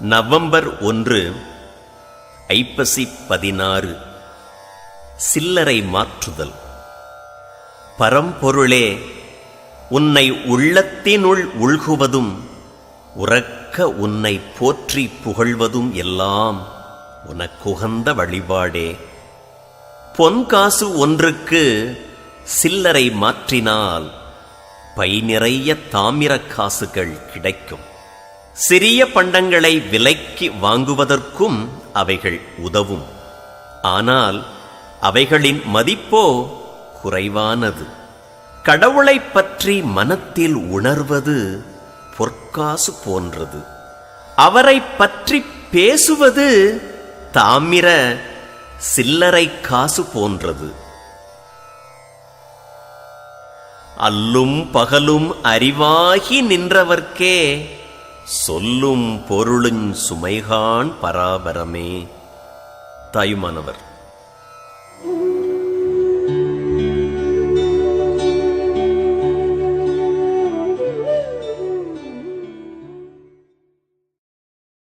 November ஒன்று ஐப்பசி பதினாறு. சில்லறை மாற்றுதல். பரம்பொருளே உன்னை உள்ளத்தினுள் உள்குவதும் உறக்க உன்னை போற்றி புகழ்வதும் எல்லாம் உனக்குகந்த வழிபாடே. பொன்காசு ஒன்றுக்கு சில்லறை மாற்றினால் பை நிறைய தாமிர காசுகள் கிடைக்கும். சிறிய பண்டங்களை விலைக்கு வாங்குவதற்கும் அவைகள் உதவும். ஆனால் அவைகளின் மதிப்போ குறைவானது. கடவுளைப் பற்றி மனத்தில் உணர்வது பொற்காசு போன்றது. அவரை பற்றி பேசுவது தாமிர சில்லறை காசு போன்றது. அல்லும் பகலும் அறிவாகி நின்றவர்க்கே சொல்லும் பொருளுஞ் சுமைகான் பராபரமே. தாயுமானவர்.